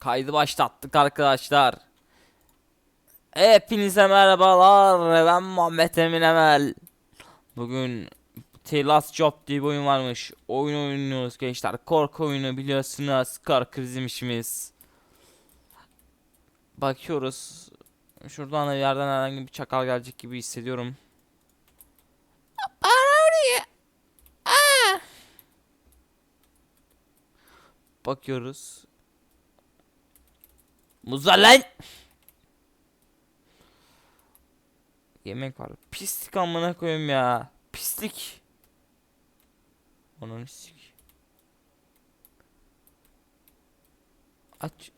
Kaydı başlattık arkadaşlar. Hepinize merhabalar. Ben Muhammed Emin Emel. Bugün The Last Job diye bir oyun varmış. Oyun oynuyoruz gençler. Korku oyunu biliyorsunuz. Krizim işimiz. Bakıyoruz. Şuradan da bir yerden herhangi bir çakal gelecek gibi hissediyorum. Bakıyoruz. Muzallen. Yemek var. Pislik amına koyayım ya. Pislik. Onun sik. Aç.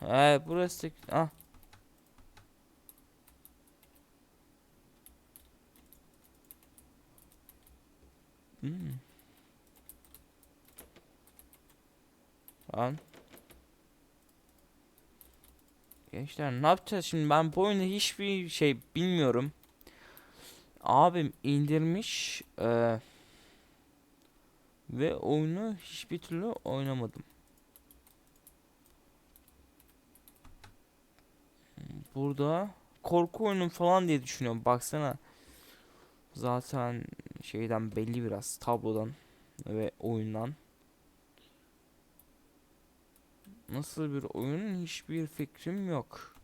He burası. Ah. Hmm. Lan. Gençler ne yapacağız şimdi ben bu oyunda hiçbir şey bilmiyorum. Abim indirmiş eee, ve oyunu hiçbir türlü oynamadım. Burada korku oyunu falan diye düşünüyorum baksana. Zaten şeyden belli biraz tablodan ve oyundan. Nasıl bir oyun hiçbir fikrim yok.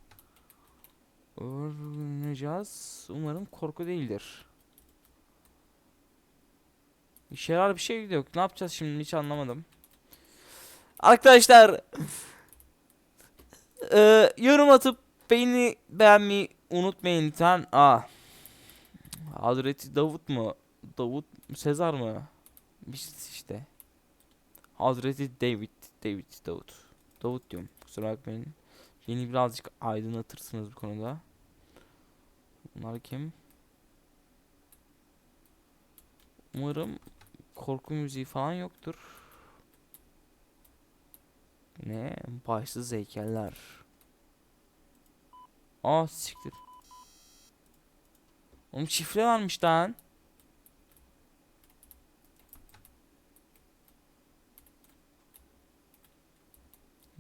Oynayacağız. Umarım korku değildir. İşe yarar bir şey yok. Ne yapacağız şimdi hiç anlamadım. Arkadaşlar eee, yorum atıp beni beğenmeyi unutmayın lütfen. Aa. Hazreti Davut mu? Davut Sezar mı? Şey işte. Hazreti David, David Davut. Davut diyorum. Kusura bakmayın. Beni birazcık aydınlatırsınız bu konuda. Bunlar kim? Umarım korku müziği falan yoktur. Ne? Başsız heykeller. Aa siktir. Oğlum şifre varmış lan.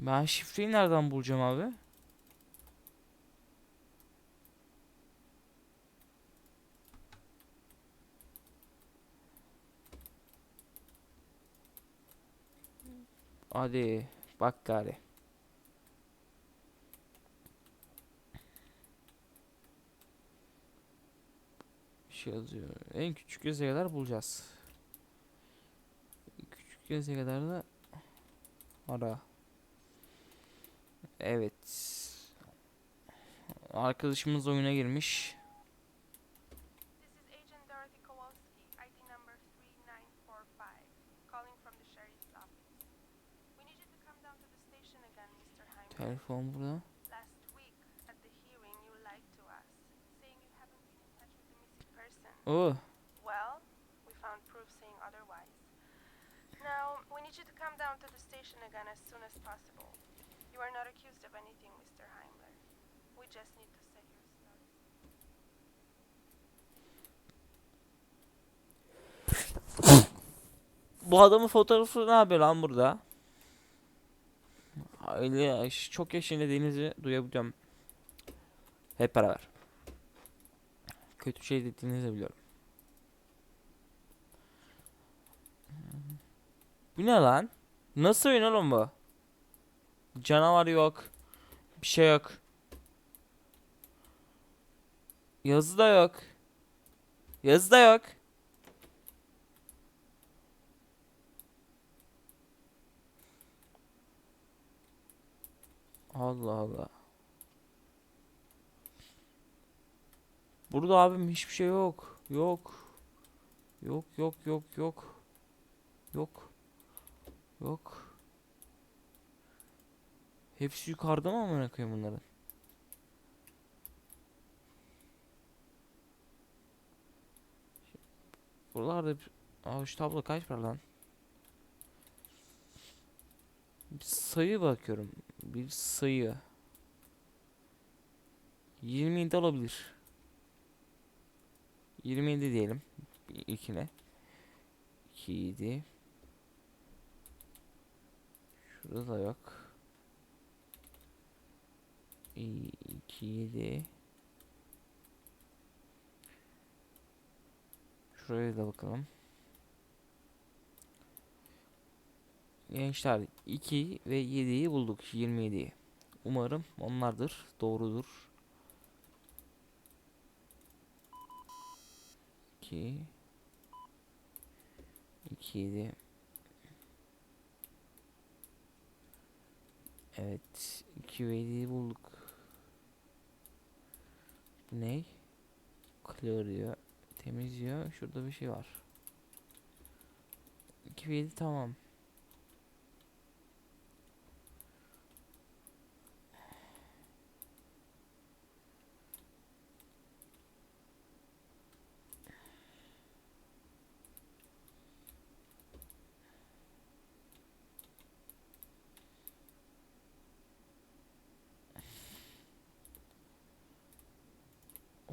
Ben şifreyi nereden bulacağım abi? Hadi bak gari. Şey yazıyor. En küçük gezegeler bulacağız. Küçük gezegeler de ara. Evet. Arkadaşımız oyuna girmiş. This is Agent Dorothy Kowalski, ID number 3945, calling from the sheriff's office. We need you to come down to the station again, Mr. Heimler. Telefon burada. Oo. Well, we found proof saying otherwise. Now, we need you to come down to the station again as soon as possible. You are not accused of anything, Mr. Heimler. We just need to set your story. Bu adamın fotoğrafı ne yapıyor lan burada? Yaş- çok yaşında dediğinizi duyabiliyorum. Hep beraber. Kötü şey dediğinizi de biliyorum. Bu ne lan? Nasıl oyun oğlum bu? Canavar yok. Bir şey yok. Yazı da yok. Yazı da yok. Allah Allah. Burada abim hiçbir şey yok. Yok. Yok yok yok yok. Yok. Yok. Hepsi yukarıda mı amına koyayım bunların? Buralarda bir... Aa şu tablo kaç para lan? Bir sayı bakıyorum. Bir sayı. 27 olabilir. 27 diyelim. Bir İlkine. 2 7. Şurada da yok. 2 7 Şuraya da bakalım. Gençler 2 ve 7'yi bulduk. 27'yi. Umarım onlardır. Doğrudur. 2 2 7 Evet. 2 ve 7'yi bulduk. Ne? Clear diyor. Temizliyor. Şurada bir şey var. 2 ve 7 tamam.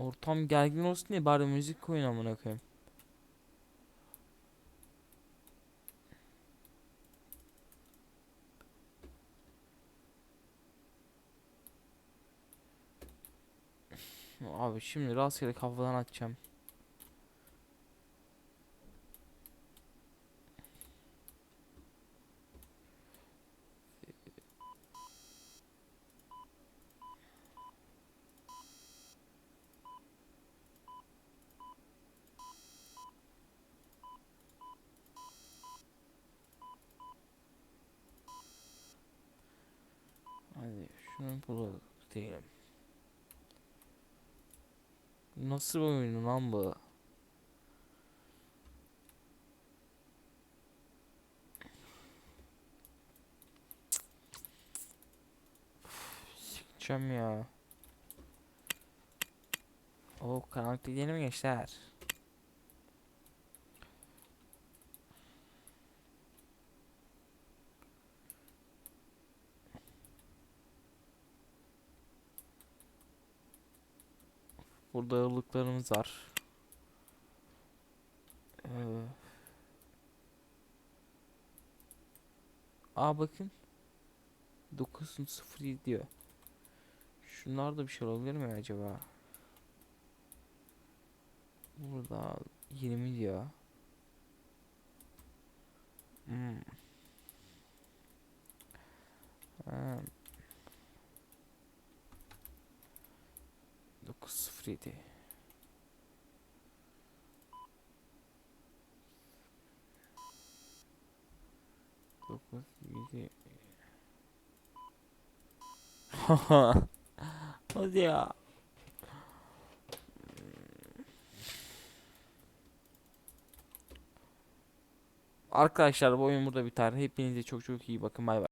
Ortam gergin olsun diye bari müzik koyun amına koyayım. Abi şimdi rastgele kafadan atacağım. Hadi şunu bulalım diyelim. Nasıl bir oyun lan bu? Sikeceğim ya. O karanlık değil mi gençler? Burada yıllıklarımız var. Ee, Aa bakın. 9.07 diyor. Şunlarda bir şey olabilir mi acaba? Burada 20 diyor. Hmm. Ha. 907 9 7 Hadi ya. Arkadaşlar bu oyun burada biter. Hepinize çok çok iyi bakın. Bay bay.